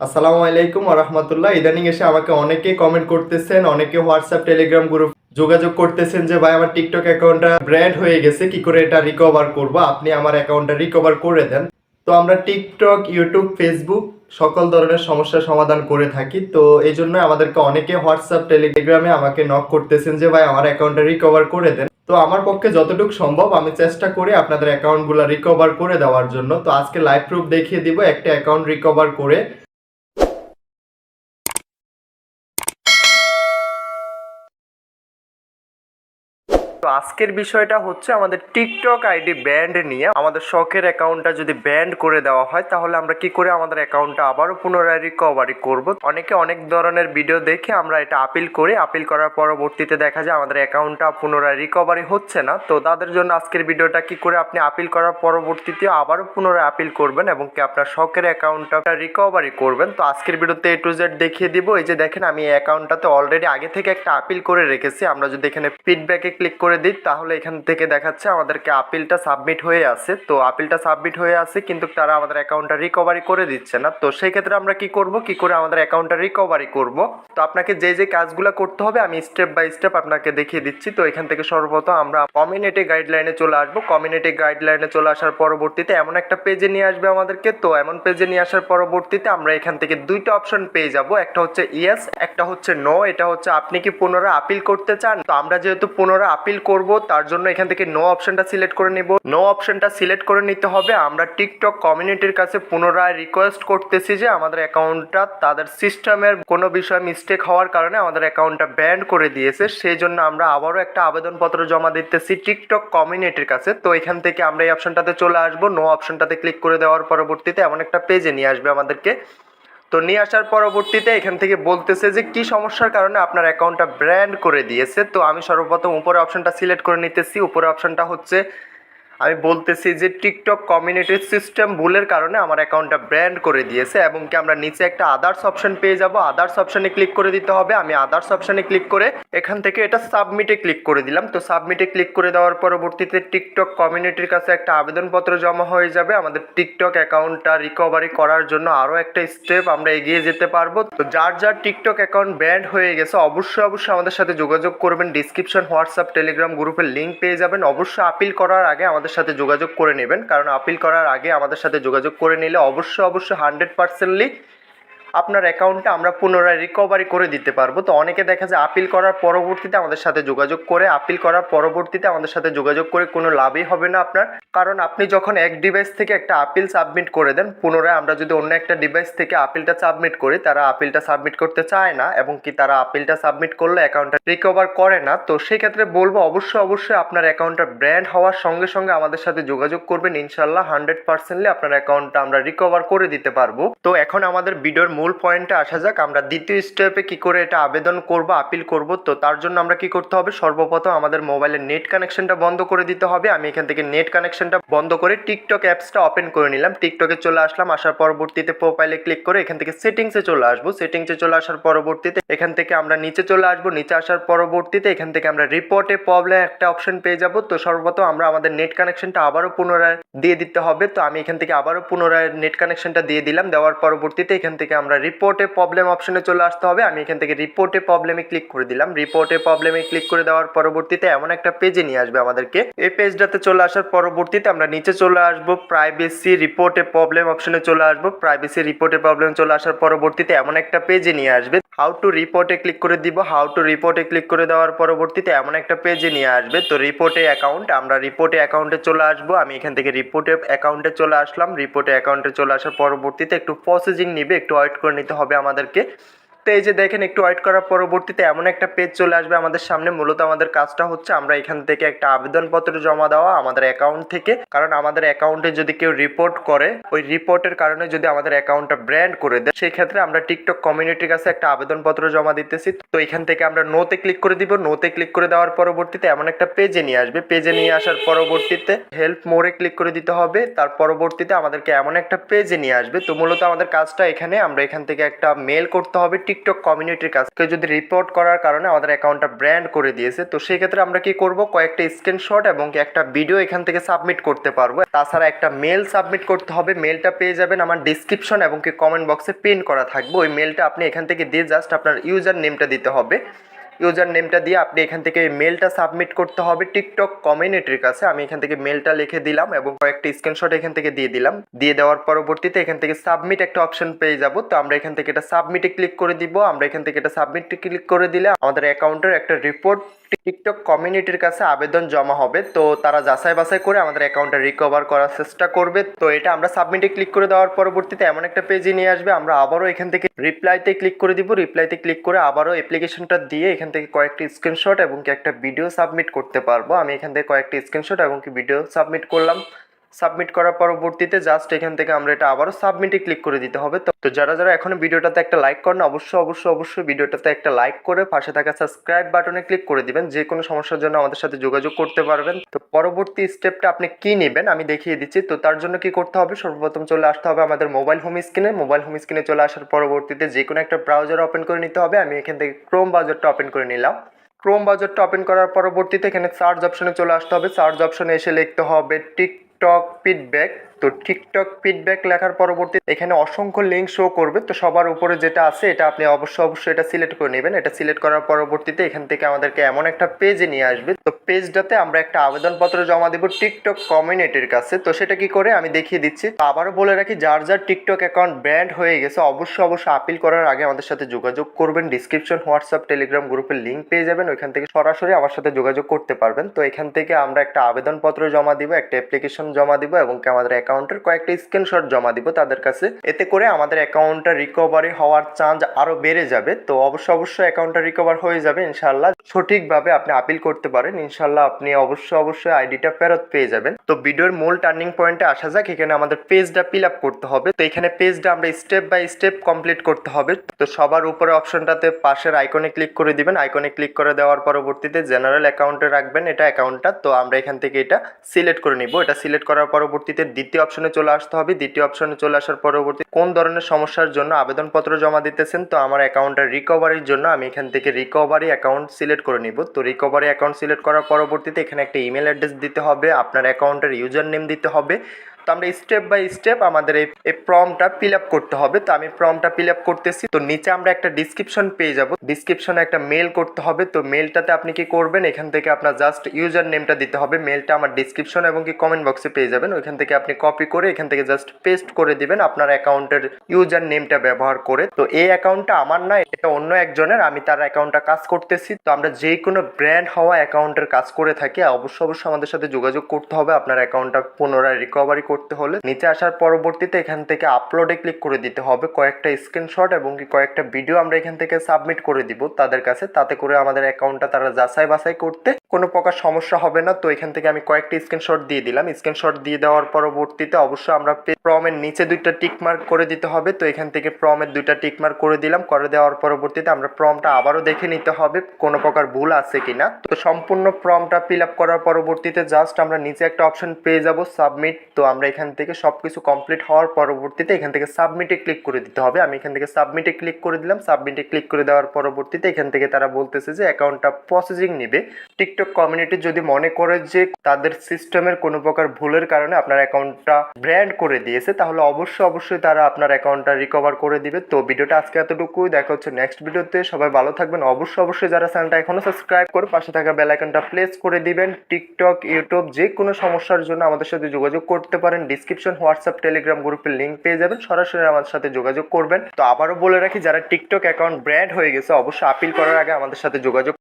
আসসালামু আলাইকুম রহমতুল্লাহ। ইদানিং এসে আমাকে অনেকেই কমেন্ট করতেছেন, অনেকে হোয়াটসঅ্যাপ টেলিগ্রাম গ্রুপ যোগাযোগ করতেছেন যে, ভাই, আমার টিকটক অ্যাকাউন্টটা ব্র্যান্ড হয়ে গেছে, কি করে এটা রিকভার করব? আপনি আমার অ্যাকাউন্টটা রিকভার করে দেন। তো আমরা টিকটক ইউটিউব ফেসবুক সকল ধরনের সমস্যার সমাধান করে থাকি। তো এই জন্য আমাদেরকে অনেকে হোয়াটসঅ্যাপ টেলিগ্রামে আমাকে নক করতেছেন যে, ভাই, আমার অ্যাকাউন্টটা রিকভার করে দেন। তো আমার পক্ষে যতটুকু সম্ভব আমি চেষ্টা করি আপনাদের অ্যাকাউন্টগুলো রিকভার করে দেওয়ার জন্য। তো আজকে লাইভ প্রুফ দেখিয়ে দিব, একটা অ্যাকাউন্ট রিকভার করে তো আজকের বিষয়টা হচ্ছে আমাদের টিকটক আইডি ব্যান্ড নিয়ে। আমাদের শখের অ্যাকাউন্টটা যদি ব্যান্ড করে দেওয়া হয়, তাহলে আমরা কি করে আমাদের অ্যাকাউন্টটা আবারও পুনরায় রিকভারি করব? অনেকে অনেক ধরনের ভিডিও দেখে আমরা এটা আপিল করি। আপিল করার পরবর্তীতে দেখা যায় আমাদের অ্যাকাউন্টটা পুনরায় রিকভারি হচ্ছে না। তো তাদের জন্য আজকের ভিডিওটা কি করে আপনি আপিল করার পরবর্তীতে আবারও পুনরায় আপিল করবেন এবং কি আপনার শখের অ্যাকাউন্টটা রিকভারি করবেন? তো আজকের ভিডিওতে এ টু জেড দেখিয়ে দিব। এই যে দেখেন, আমি এই অ্যাকাউন্টটাতে অলরেডি আগে থেকে একটা আপিল করে রেখেছি। আমরা যদি এখানে ফিডব্যাকে ক্লিক করে দিই, তাহলে এখান থেকে দেখাচ্ছে আমাদেরকে আপিলটা সাবমিট হয়ে আছে। তো আপিলটা সাবমিট হয়ে আছে, কিন্তু তারা আমাদের অ্যাকাউন্টটা রিকভারি করে দিচ্ছে না। তো সেই ক্ষেত্রে আমরা কি করব? কি করে আমাদের অ্যাকাউন্টটা রিকভারি করব? তো আপনাকে যে যে কাজগুলো করতে হবে, আমি স্টেপ বাই স্টেপ আপনাকে দেখিয়ে দিচ্ছি। তো এখান থেকে সর্বপ্রথম আমরা কমিউনিটি গাইডলাইনে চলে আসব। কমিউনিটি গাইডলাইনে চলে আসার পরবর্তীতে এমন একটা পেজে নিয়ে আসবে আমাদেরকে। তো এমন পেজে নিয়ে আসার পরবর্তীতে আমরা এখান থেকে দুইটা অপশন পেয়ে যাব। একটা হচ্ছে ইয়েস একটা হচ্ছে নো এটা হচ্ছে আপনি কি পুনরায় আপিল করতে চান? তো আমরা যেহেতু পুনরায় আপিল করব, তার জন্য এখান থেকে নো অপশনটা সিলেক্ট করে নিব। নো অপশনটা সিলেক্ট করে নিতে হবে। আমরা টিকটক কমিউনিটির কাছে পুনরায় রিকোয়েস্ট করতেছি যে আমাদের অ্যাকাউন্টটা তাদের সিস্টেমের কোনো বিষয়ে মিস্টেক হওয়ার কারণে আমাদের অ্যাকাউন্টটা ব্যান্ড করে দিয়েছে। সেই জন্য আমরা আবারও একটা আবেদনপত্র জমা দিতেছি টিকটক কমিউনিটির কাছে। তো এখান থেকে আমরা এই অপশনটাতে চলে আসব। নো অপশনটাতে ক্লিক করে দেওয়ার পরবর্তীতে এমন একটা পেজে নিয়ে আসবে আমাদেরকে। তো নিয়ে আসার পরবর্তীতে এখান থেকে বলতেছে যে কি সমস্যার কারণে আপনার অ্যাকাউন্টটা ব্র্যান্ড করে দিয়েছে। তো আমি সর্বপ্রথম উপরে অপশনটা সিলেক্ট করে নিতেছি। উপরে অপশনটা হচ্ছে আমি বলতেছি যে টিকটক কমিউনিটির সিস্টেম ভুলের কারণে আমার অ্যাকাউন্টটা ব্র্যান্ড করে দিয়েছে এবং কি আমরা নিচে একটা আদার্স অপশন পেয়ে যাব। আদার্স অপশনে ক্লিক করে দিতে হবে। আমি আদার্স অপশনে ক্লিক করে এখান থেকে এটা সাবমিটে ক্লিক করে দিলাম। তো সাবমিটে ক্লিক করে দেওয়ার পরবর্তীতে টিকটক কমিউনিটির কাছে একটা আবেদনপত্র জমা হয়ে যাবে। আমাদের টিকটক অ্যাকাউন্টটা রিকভারি করার জন্য আরও একটা স্টেপ আমরা এগিয়ে যেতে পারব। তো যার যার টিকটক অ্যাকাউন্ট ব্যান্ড হয়ে গেছে, অবশ্যই অবশ্যই আমাদের সাথে যোগাযোগ করবেন। ডিসক্রিপশন হোয়াটসঅ্যাপ টেলিগ্রাম গ্রুপের লিঙ্ক পেয়ে যাবেন। অবশ্যই আপিল করার আগে আমাদের সাথে যোগাযোগ করে নেবেন। কারণ আপিল করার আগে আমাদের সাথে যোগাযোগ করে নিলে অবশ্যই অবশ্যই হান্ড্রেড পার্সেন্টলি আপনার অ্যাকাউন্টটা আমরা পুনরায় রিকভারি করে দিতে পারব। তো অনেকে দেখা যায় আপিল করার পরবর্তীতে আমাদের সাথে যোগাযোগ করে আপিল করার পরবর্তীতে আমাদের সাথে যোগাযোগ করে কোনো লাভই হবে না আপনার। কারণ আপনি যখন এক ডিভাইস থেকে একটা আপিল সাবমিট করে দেন, পুনরায় আমরা যদি অন্য একটা ডিভাইস থেকে আপিলটা সাবমিট করি, তারা আপিলটা সাবমিট করতে চায় না এবং কি তারা আপিলটা সাবমিট করলে অ্যাকাউন্টটা রিকভার করে না, তো সেই ক্ষেত্রে বলব অবশ্যই অবশ্যই আপনার অ্যাকাউন্টটা ব্র্যান্ড হওয়ার সঙ্গে সঙ্গে আমাদের সাথে যোগাযোগ করবেন। ইনশাল্লাহ হান্ড্রেড পার্সেন্টলি আপনার অ্যাকাউন্টটা আমরা রিকভার করে দিতে পারব। তো এখন আমাদের ভিডিওর মূল পয়েন্টে আসা যাক, আমরা দ্বিতীয় স্টেপে কি করে এটা আবেদন করব আপিল করব, তো তার জন্য আমরা কি করতে হবে? সর্বপ্রথম আমাদের মোবাইলের নেট কানেকশনটা বন্ধ করে দিতে হবে। আমি এখান থেকে নেট কানেকশনটা বন্ধ করে টিকটক অ্যাপসটা ওপেন করে নিলাম। টিকটকে চলে আসলাম, আসার পরবর্তীতে প্রোফাইলে ক্লিক করে এখান থেকে সেটিংসে চলে আসব। সেটিংসে চলে আসার পরবর্তীতে এখান থেকে আমরা নিচে চলে আসব। নিচে আসার পরবর্তীতে এখান থেকে আমরা রিপোর্টে প্রবলেম একটা অপশন পেয়ে যাব। তো সর্বপ্রথম আমরা আমাদের নেট কানেকশনটা আবারও পুনরায় দিয়ে দিতে হবে। তো আমি এখান থেকে আবারও পুনরায় নেট কানেকশনটা দিয়ে দিলাম। দেওয়ার পরবর্তীতে এখান থেকে আমরা রিপোর্টে প্রবলেম অপশনে চলে আসতে হবে আমি এখান থেকে রিপোর্টে প্রবলেমে ক্লিক করে দিলাম রিপোর্টে প্রবলেমে ক্লিক করে দেওয়ার পরবর্তীতে এমন একটা পেজে নিয়ে আসবে আমাদেরকে এই পেজটাতে চলে আসার পরবর্তীতে আমরা নিচে চলে আসব প্রাইভেসি রিপোর্টে প্রবলেম অপশনে চলে আসব প্রাইভেসি রিপোর্টে প্রবলেম চলে আসার পরবর্তীতে এমন একটা পেজে নিয়ে আসবে হাউ টু রিপোর্টে ক্লিক করে দিব হাউ টু রিপোর্টে ক্লিক করে দেওয়ার পরবর্তীতে এমন একটা পেজে নিয়ে আসবে তো রিপোর্টে অ্যাকাউন্ট আমরা রিপোর্টে অ্যাকাউন্টে চলে আসব আমি এখান থেকে রিপোর্টে অ্যাকাউন্টে চলে আসলাম রিপোর্টে অ্যাকাউন্টে চলে আসার পরবর্তীতে একটু প্রসেসিং নিবে একটু ওয়েট করে নিতে হবে আমাদেরকে। তো এই যে দেখেন, একটু ওয়েট করার পরবর্তীতে এমন একটা পেজ চলে আসবে আমাদের সামনে। মূলত আমাদের কাজটা হচ্ছে আমরা এখান থেকে একটা আবেদনপত্র জমা দেওয়া আমাদের অ্যাকাউন্ট থেকে। কারণ আমাদের অ্যাকাউন্টে যদি কেউ রিপোর্ট করে, ওই রিপোর্টের কারণে যদি আমাদের অ্যাকাউন্টটা ব্র্যান্ড করে দেয় সেই ক্ষেত্রে আমরা টিকটক কমিউনিটির কাছে একটা আবেদনপত্র জমা দিতেছি। তো এখান থেকে আমরা নোতে ক্লিক করে দিব। নোতে ক্লিক করে দেওয়ার পরবর্তীতে এমন একটা পেজে নিয়ে আসবে। পেজে নিয়ে আসার পরবর্তীতে হেল্প মোড়ে ক্লিক করে দিতে হবে। তার পরবর্তীতে আমাদেরকে এমন একটা পেজে নিয়ে আসবে। তো মূলত আমাদের কাজটা এখানে আমরা এখান থেকে একটা মেল করতে হবে টিকটক কমিউনিটির কাছে কেউ যদি রিপোর্ট করার কারণে আমাদের অ্যাকাউন্টটা ব্র্যান্ড করে দিয়েছে, তো সেই ক্ষেত্রে আমরা কি করব? কয়েকটা স্ক্রিনশট এবং একটা ভিডিও এখান থেকে সাবমিট করতে পারব। তাছাড়া একটা মেল সাবমিট করতে হবে। মেলটা পেয়ে যাবেন আমার ডিসক্রিপশন এবং কি কমেন্ট বক্সে পিন করা থাকবে। ওই মেলটা আপনি এখান থেকে দিয়ে জাস্ট আপনার ইউজার নেমটা দিতে হবে। ইউজার নেমটা দিয়ে আপনি এখান থেকে মেলটা সাবমিট করতে হবে টিকটক কমিউনিটির কাছে। আমি এখান থেকে মেলটা লিখে দিলাম এবং কয়েকটি স্ক্রিনশট এখান থেকে দিয়ে দিলাম। দিয়ে দেওয়ার পরবর্তীতে এখান থেকে সাবমিট একটা অপশন পেয়ে যাব। তো আমরা এখান থেকে এটা সাবমিটে ক্লিক করে দিব। আমরা এখান থেকে এটা সাবমিটে ক্লিক করে দিলে আমাদের অ্যাকাউন্টের একটা রিপোর্ট টিকটক কমিউনিটির কাছে আবেদন জমা হবে। তো তারা যাচাই বাছাই করে আমাদের অ্যাকাউন্টটা রিকভার করার চেষ্টা করবে। তো এটা আমরা সাবমিটে ক্লিক করে দেওয়ার পরবর্তীতে এমন একটা পেজে নিয়ে আসবে। আমরা আবারও এখান থেকে রিপ্লাইতে ক্লিক করে দিব। রিপ্লাইতে ক্লিক করে আবারও অ্যাপ্লিকেশনটা দিয়ে থেকে কয়েকটি স্ক্রিনশট এবং কি একটা ভিডিও সাবমিট করতে পারব। আমি এখান থেকে কয়েকটি স্ক্রিনশট এবং কি ভিডিও সাবমিট করলাম। সাবমিট করার পরবর্তীতে জাস্ট এখান থেকে আমরা এটা আবারও সাবমিটে ক্লিক করে দিতে হবে। তো যারা যারা এখনও ভিডিওটাতে একটা লাইক করেন, অবশ্যই অবশ্যই অবশ্যই ভিডিওটাতে একটা লাইক করে পাশে থাকা সাবস্ক্রাইব বাটনে ক্লিক করে দিবেন। যে কোনো সমস্যার জন্য আমাদের সাথে যোগাযোগ করতে পারবেন। তো পরবর্তী স্টেপটা আপনি কি নেবেন আমি দেখিয়ে দিচ্ছি। তো তার জন্য কি করতে হবে? সর্বপ্রথম চলে আসতে হবে আমাদের মোবাইল হোম স্ক্রিনে মোবাইল হোম স্ক্রিনে চলে আসার পরবর্তীতে যে কোনো একটা ব্রাউজার ওপেন করে নিতে হবে। আমি এখান থেকে ক্রোম ব্রাউজারটা ওপেন করে নিলাম। ক্রোম ব্রাউজারটা ওপেন করার পরবর্তীতে এখানে সার্চ অপশনে চলে আসতে হবে। সার্চ অপশনে এসে লিখতে হবে টিকটক ফিডব্যাক তো টিকটক ফিডব্যাক লেখার পরবর্তী এখানে অসংখ্য লিঙ্ক শো করবে, তো সবার উপরে যেটা আছে, এটা আপনি অবশ্যই অবশ্যই এটা সিলেক্ট করে নেবেন। এটা সিলেক্ট করার পরবর্তীতে এখান থেকে আমাদেরকে এমন একটা পেজে নিয়ে আসবে। তো পেজটাতে আমরা একটা আবেদনপত্র জমা দেবো টিকটক কমিউনিটির কাছে। তো সেটা কি করে? আমি দেখিয়ে দিচ্ছি। আবারও বলে রাখি, যার যার টিকটক অ্যাকাউন্ট ব্যান্ড হয়ে গেছে, অবশ্যই অবশ্যই আপিল করার আগে আমাদের সাথে যোগাযোগ করবেন। ডিসক্রিপশন হোয়াটসঅ্যাপ টেলিগ্রাম গ্রুপের লিঙ্ক পেয়ে যাবেন। ওইখান থেকে সরাসরি আমার সাথে যোগাযোগ করতে পারবেন। তো এখান থেকে আমরা একটা আবেদনপত্র জমা দিব, একটা অ্যাপ্লিকেশন জমা দিব এবং আমাদের অ্যাকাউন্টের কয়েকটা স্ক্রিনশট জমা দিব তাদের কাছে। এতে করে আমাদের অ্যাকাউন্টটা রিকভারি হওয়ার চান্স আরও বেড়ে যাবে। তো অবশ্যই অবশ্যই অ্যাকাউন্টটা রিকভার হয়ে যাবে ইনশাল্লাহ সঠিকভাবে আপনি আপিল করতে পারেন ইনশাল্লাহ আপনি অবশ্যই অবশ্যই আইডিটা ফেরত পেয়ে যাবেন। তো ভিডিওর মূল টার্নিং পয়েন্টে আসা যাক, এখানে আমাদের পেজটা ফিল আপ করতে হবে। তো এখানে পেজটা আমরা স্টেপ বাই স্টেপ কমপ্লিট করতে হবে। তো সবার উপরে অপশনটাতে পাশের আইকনে ক্লিক করে দিবেন। আইকনে ক্লিক করে দেওয়ার পরবর্তীতে জেনারেল অ্যাকাউন্টে রাখবেন এটা অ্যাকাউন্টটা তো আমরা এখান থেকে এটা সিলেক্ট করে নিব। এটা সিলেক্ট করার পরবর্তীতে দ্বিতীয় অপশনে চলে আসতে হবে। দ্বিতীয় অপশনে চলে আসার পরবর্তী কোন ধরনের সমস্যার জন্য আবেদনপত্র জমা দিতেছেন? তো আমার অ্যাকাউন্টটা রিকভারির জন্য আমি এখান থেকে রিকভারি অ্যাকাউন্ট সিলেক্ট করে নিব। তো রিকভারি অ্যাকাউন্ট সিলেক্ট করার পরবর্তীতে এখানে একটা ইমেল অ্যাড্রেস দিতে হবে, আপনার অ্যাকাউন্টের ইউজার নেম দিতে হবে। তো আমরা স্টেপ বাই স্টেপ আমাদের এই ফর্মটা ফিল আপ করতে হবে। তো আমি ফর্মটা ফিল আপ করতেছি। তো নিচে আমরা একটা ডিসক্রিপশন পেয়ে যাব। ডিসক্রিপশনে একটা মেল করতে হবে। তো মেলটাতে আপনি কি করবেন? এখান থেকে আপনার জাস্ট ইউজার নেমটা দিতে হবে। মেলটা আমার ডিসক্রিপশন এবং কি কমেন্ট বক্সে পেয়ে যাবেন। ওইখান থেকে আপনি কপি করে এখান থেকে জাস্ট পেস্ট করে দিবেন আপনার অ্যাকাউন্টের ইউজার নেমটা ব্যবহার করে। তো এই অ্যাকাউন্টটা আমার না, এটা অন্য একজনের। আমি তার অ্যাকাউন্টটা কাজ করতেছি। তো আমরা যে কোনো ব্র্যান্ড হওয়া অ্যাকাউন্টের কাজ করে থাকি। অবশ্য অবশ্যই আমাদের সাথে যোগাযোগ করতে হবে আপনার অ্যাকাউন্টটা পুনরায় রিকভারি করতে হলে। নিচে আসার পরবর্তীতে এখান থেকে আপলোডে ক্লিক করে দিতে হবে। কয়েকটা স্ক্রিনশট এবং কি কয়েকটা ভিডিও আমরা এখান থেকে সাবমিট করে দিব তাদের কাছে তাতে করে আমাদের অ্যাকাউন্টটা তারা যাচাই বাছাই করতে কোনো প্রকার সমস্যা হবে না। তো এখান থেকে আমি কয়েকটা স্ক্রিনশট দিয়ে দিলাম। স্ক্রিনশট দিয়ে দেওয়ার পরবর্তীতে অবশ্যই আমরা প্রমের নিচে দুইটা টিকমার্ক করে দিতে হবে। তো এখান থেকে প্রমের দুইটা টিকমার্ক করে দিলাম। করে দেওয়ার পরবর্তীতে আমরা প্রমটা আবারও দেখে নিতে হবে, কোনো প্রকার ভুল আছে কিনা। তো সম্পূর্ণ প্রমটা ফিল আপ করার পরবর্তীতে জাস্ট আমরা নিচে একটা অপশন পেয়ে যাব সাবমিট তো আমরা এখান থেকে সব কিছু কমপ্লিট হওয়ার পরবর্তীতে এখান থেকে সাবমিটে ক্লিক করে দিতে হবে। আমি এখান থেকে সাবমিটে ক্লিক করে দিলাম। সাবমিটে ক্লিক করে দেওয়ার পরবর্তীতে এখান থেকে তারা বলতেছে যে অ্যাকাউন্টটা প্রসেসিং নিবে। টিকটক কমিউনিটি যদি মনে করে যে তাদের সিস্টেমের কোনো প্রকার ভুলের কারণে আপনার অ্যাকাউন্টটা ব্র্যান্ড করে দিয়েছে, তাহলে অবশ্যই অবশ্যই তারা আপনার অ্যাকাউন্টটা রিকভার করে দিবে। তো ভিডিওটা আজকে এতটুকুই। দেখা হচ্ছে নেক্সট ভিডিওতে সবাই ভালো থাকবেন। অবশ্যই অবশ্যই যারা চ্যানেলটা এখনও সাবস্ক্রাইব করে পাশে থাকা বেল আইকনটা প্লেস করে দিবেন। টিকটক ইউটিউব যে কোনো সমস্যার জন্য আমাদের সাথে যোগাযোগ করতে পারেন। ডিসক্রিপশন হোয়াটসঅ্যাপ টেলিগ্রাম গ্রুপের লিঙ্ক পেয়ে যাবেন। সরাসরি আমাদের সাথে যোগাযোগ করবেন। তো আবারও বলে রাখি, যারা টিকটক অ্যাকাউন্ট ব্র্যান্ড হয়ে গেছে, অবশ্যই আপিল করার আগে আমাদের সাথে যোগাযোগ